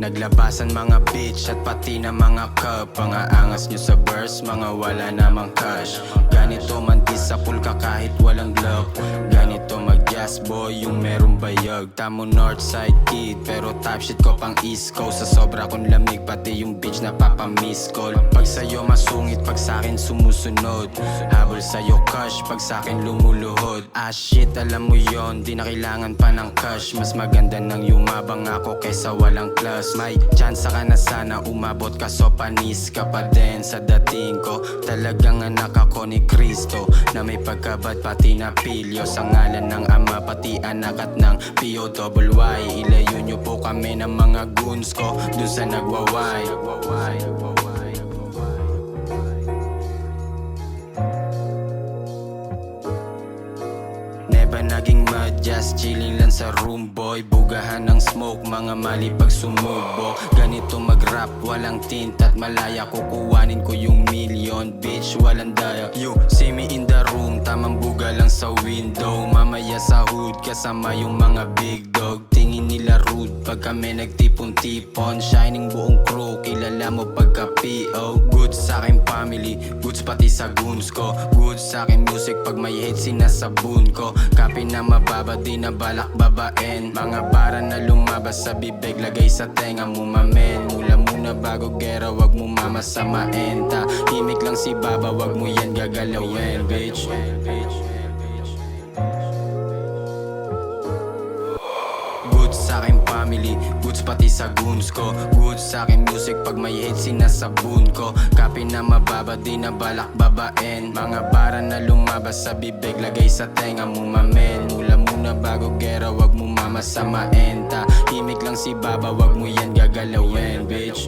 Naglabasan mga bitch at pati na mga cup. Mga angas nyo sa verse, mga wala namang cash. Ganito man di sa pool ka kahit walang glove Ganito boy yung merong bayag. Tamo northside kid. Pero top shit ko pang east coast. Sa sobra kong lamig pati yung bitch na papamiss call Pag sa'yo masungit, pag sa'kin sumusunod. Habol sa'yo cash, pag sa'kin lumuluhod. Ah shit, alam mo yon di na kailangan pa ng cash. Mas maganda nang yumabang ako kaysa walang class. May chance ka na sana umabot ka so panis ka pa din sa dating ko. Talagang anak ako ni Kristo Na may pagkabat pati na pilyo. Sa ngalan ng ama pati anak at ng P.O.Y Ilayo nyo po kami ng mga goons ko Dun sa nagwaway. Never naging mad, just chilling lang sa room boy. Bugahan ng smoke, mga mali pag sumubo. Ganito mag-rap, walang tint at malaya. Kukuwanin ko yung million, bitch, walang daya. You see me in the room, tamang buga lang sa window Mamaya sa hood, kasama yung mga big dog. Tingin nila rude, pag kami nagtipon-tipon. Shining buong crew, kilala mo pagka PO Good sa aking family, goods pati sa goons ko. Good sa aking music, pag may hate sinasabun ko. Kape na mababa, di na balak babaen Mga bara na lumabas sa bibig, lagay sa tenga mo mamen. Mula muna bago gera, wag mo mamasamain Tahimik lang si baba, wag mo yan gagalawin, bitch. Good family, goods pati sa goons ko. Good sa aking music, pag may hate sinasabun ko. Kape na mababa, di na balak babaen Mga bara na lumabas sa bibig, lagay sa tenga mo mamen. Mula muna bago gera, wag mo mamasamain. Tahimik lang si baba, wag mo yan gagalawin, bitch